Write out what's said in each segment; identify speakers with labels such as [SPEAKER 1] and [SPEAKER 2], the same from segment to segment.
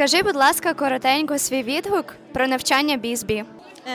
[SPEAKER 1] Скажи, будь ласка, коротенько свій відгук про навчання бізбі.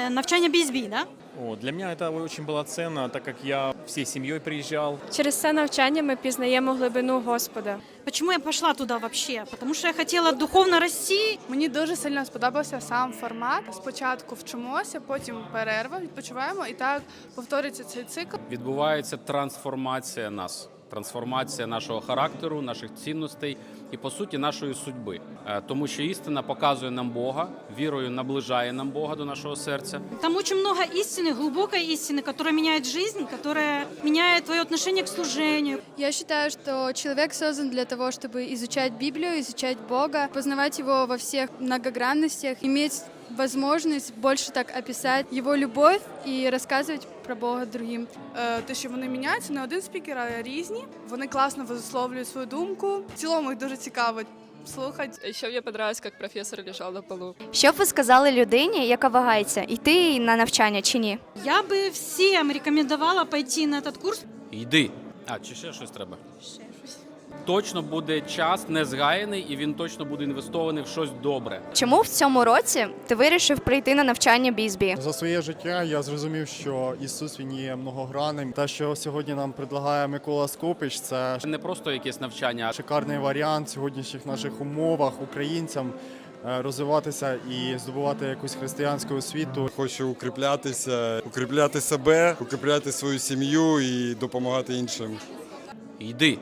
[SPEAKER 2] Е, Навчання бізбі, да?
[SPEAKER 3] О, для меня это очень было ценно, так как я всей семьей приезжал.
[SPEAKER 4] Через це навчання ми пізнаємо глибину Господа.
[SPEAKER 2] Почему я пошла туда вообще? Потому что я хотела духовно расти.
[SPEAKER 5] Мені дуже сильно сподобався сам формат. Спочатку вчимося, потім перерва, відпочиваємо, і так повторюється цей цикл.
[SPEAKER 6] відбувається трансформація нас, трансформація нашого характеру, наших цінностей і по суті нашої судьби. Е, Тому що істина показує нам Бога, вірою наближає нам Бога до нашого серця.
[SPEAKER 2] Там очень много истины, глубокой истины, которая меняет жизнь, которая меняет твое отношение к служению.
[SPEAKER 7] Я считаю, что человек создан для того, чтобы изучать Библию, изучать Бога, познавать его во всех многогранностях, иметь возможность больше так описать его любовь и рассказывать про Бога другим.
[SPEAKER 5] Е, Те, що вони міняються, не один спікер, а різні. Вони класно висловлюють свою думку. В цілому їх дуже цікаво слухати.
[SPEAKER 4] Ще мені подобалось, як професор лежав на полу.
[SPEAKER 1] Що б ви сказали людині, яка вагається, йти на навчання чи ні?
[SPEAKER 2] Я бы всем рекомендовала пойти на этот курс.
[SPEAKER 6] Йди. А, чи ще щось треба? Точно буде час не згаяний, і він точно буде інвестований в щось добре.
[SPEAKER 1] Чому в цьому році ти вирішив прийти на навчання бізбі?
[SPEAKER 8] За своє життя я зрозумів, що Ісус він є многогранним. Те, що сьогодні нам предлагає Микола Скопич, це
[SPEAKER 6] Не просто якесь навчання, а
[SPEAKER 8] шикарний варіант в сьогоднішніх наших умовах українцям е, розвиватися і здобувати якусь християнську освіту.
[SPEAKER 9] Хочу укріплятися, укріпляти себе, укріпляти свою сім'ю і допомагати іншим.
[SPEAKER 6] йди.